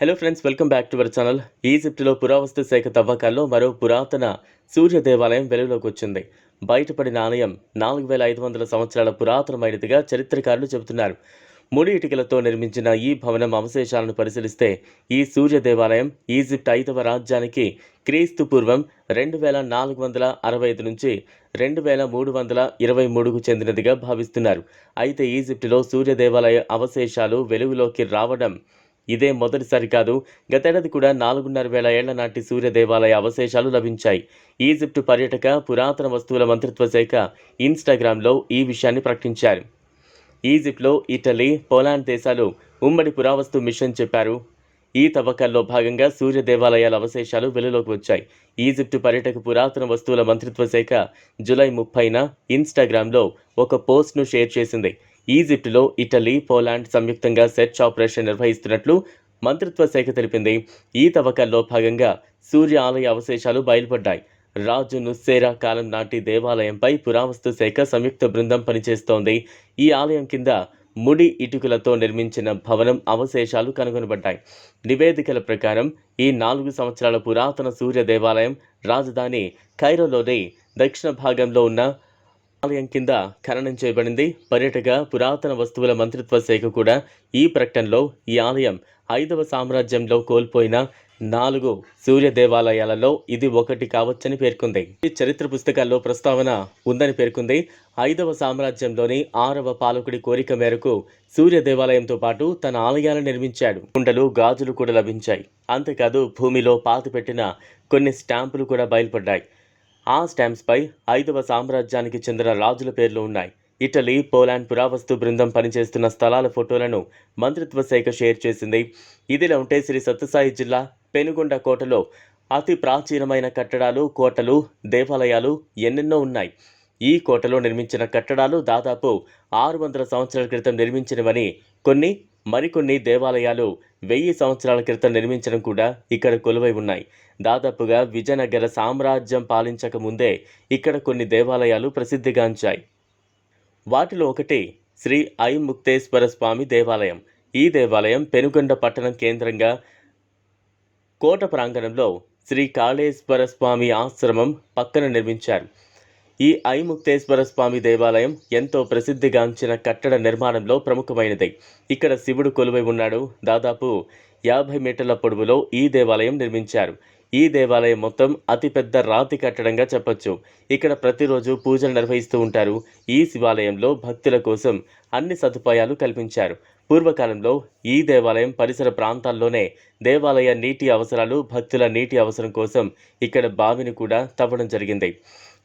Hello friends welcome back to our channel ఈజిప్టులో పురావస్తు శాఖ తవ్వకాల్లో మరో పురాతన సూర్య దేవాలయం వెలుగులోకి వచ్చింది. బయటపడిన ఆలయం నాలుగు వేల ఐదు వందల సంవత్సరాల పురాతనమైనదిగా చరిత్రకారులు చెబుతున్నారు. ముడి ఇటుకలతో నిర్మించిన ఈ భవనం అవశేషాలను పరిశీలిస్తే ఈ సూర్య దేవాలయం ఈజిప్ట్ ఐదవ రాజ్యానికి క్రీస్తు పూర్వం రెండు వేల నాలుగు వందల అరవై ఐదు నుంచి రెండు వేల మూడు వందల ఇరవై మూడుకు చెందినదిగా భావిస్తున్నారు. అయితే ఈజిప్టులో సూర్య దేవాలయ అవశేషాలు వెలుగులోకి రావడం ఇదే మొదటిసారి కాదు గతేడాది కూడా నాలుగున్నర వేల ఏళ్ళ నాటి సూర్య దేవాలయ అవశేషాలు లభించాయి. ఈజిప్టు పర్యటక పురాతన వస్తువుల మంత్రిత్వ శాఖ ఇన్స్టాగ్రామ్లో ఈ విషయాన్ని ప్రకటించారు. ఈజిప్ట్లో ఇటలీ పోలాండ్ దేశాలు ఉమ్మడి పురావస్తు మిషన్ చెప్పారు. ఈ తవ్వకాల్లో భాగంగా సూర్య దేవాలయాల అవశేషాలు వెలులోకి వచ్చాయి. ఈజిప్టు పర్యటక పురాతన వస్తువుల మంత్రిత్వ శాఖ జులై ముప్పైన ఇన్స్టాగ్రామ్లో ఒక పోస్ట్ను షేర్ చేసింది. ఈజిప్టులో ఇటలీ పోలాండ్ సంయుక్తంగా సెర్చ్ ఆపరేషన్ నిర్వహిస్తున్నట్లు మంత్రిత్వ శాఖ తెలిపింది. ఈ తవ్వకాల్లో భాగంగా సూర్య ఆలయ అవశేషాలు బయలుపడ్డాయి. రాజు నుస్సేరా కాలం నాటి దేవాలయంపై పురావస్తు శాఖ సంయుక్త బృందం పనిచేస్తోంది. ఈ ఆలయం కింద ముడి ఇటుకలతో నిర్మించిన భవనం అవశేషాలు కనుగొనబడ్డాయి. నివేదికల ప్రకారం ఈ నాలుగు సంవత్సరాల పురాతన సూర్య దేవాలయం రాజధాని కైరోలోని దక్షిణ భాగంలో ఉన్న ఆలయం కింద ఖననం చేయబడింది. పర్యటక పురాతన వస్తువుల మంత్రిత్వ శాఖ కూడా ఈ ప్రకటనలో ఈ ఆలయం ఐదవ సామ్రాజ్యంలో కోల్పోయిన నాలుగు సూర్య దేవాలయాలలో ఇది ఒకటి కావచ్చని పేర్కొంది. ఈ చరిత్ర పుస్తకాల్లో ప్రస్తావన ఉందని పేర్కొంది. ఐదవ సామ్రాజ్యంలోని ఆరవ పాలకుడి కోరిక మేరకు సూర్య దేవాలయంతో పాటు తన ఆలయాలను నిర్మించాడు. కుండలు గాజులు కూడా లభించాయి. అంతేకాదు భూమిలో పాతిపెట్టిన కొన్ని స్టాంపులు కూడా బయలుపడ్డాయి. ఆ స్టాంప్స్పై ఐదవ సామ్రాజ్యానికి చెందిన రాజుల పేర్లు ఉన్నాయి. ఇటలీ పోలాండ్ పురావస్తు బృందం పనిచేస్తున్న స్థలాల ఫోటోలను మంత్రిత్వ శాఖ షేర్ చేసింది. ఇదిలా ఉంటే శ్రీ సత్యసాయి జిల్లా పెనుగొండ కోటలో అతి ప్రాచీనమైన కట్టడాలు కోటలు దేవాలయాలు ఎన్నెన్నో ఉన్నాయి. ఈ కోటలో నిర్మించిన కట్టడాలు దాదాపు ఆరు వందల సంవత్సరాల క్రితం నిర్మించినవని కొన్ని మరికొన్ని దేవాలయాలు వెయ్యి సంవత్సరాల క్రితం నిర్మించడం కూడా ఇక్కడ కొలువై ఉన్నాయి. దాదాపుగా విజయనగర సామ్రాజ్యం పాలించక ముందే ఇక్కడ కొన్ని దేవాలయాలు ప్రసిద్ధిగాంచాయి వాటిలో ఒకటి శ్రీ ఐముక్తేశ్వర స్వామి దేవాలయం. ఈ దేవాలయం పెనుగొండ పట్టణం కేంద్రంగా కోట ప్రాంగణంలో శ్రీ కాళేశ్వర స్వామి ఆశ్రమం పక్కన నిర్మించారు. ఈ ఐముక్తేశ్వర స్వామి దేవాలయం ఎంతో ప్రసిద్ధిగాంచిన కట్టడ నిర్మాణంలో ప్రముఖమైనది. ఇక్కడ శివుడు కొలువై ఉన్నాడు. దాదాపు యాభై మీటర్ల పొడవులో ఈ దేవాలయం నిర్మించారు. ఈ దేవాలయం మొత్తం అతిపెద్ద రాతి కట్టడంగా చెప్పొచ్చు. ఇక్కడ ప్రతిరోజు పూజలు నిర్వహిస్తూ ఉంటారు. ఈ శివాలయంలో భక్తుల కోసం అన్ని సదుపాయాలు కల్పించారు. పూర్వకాలంలో ఈ దేవాలయం పరిసర ప్రాంతాల్లోనే దేవాలయ నీటి అవసరాలు భక్తుల నీటి అవసరం కోసం ఇక్కడ బావిని కూడా తవ్వడం జరిగింది.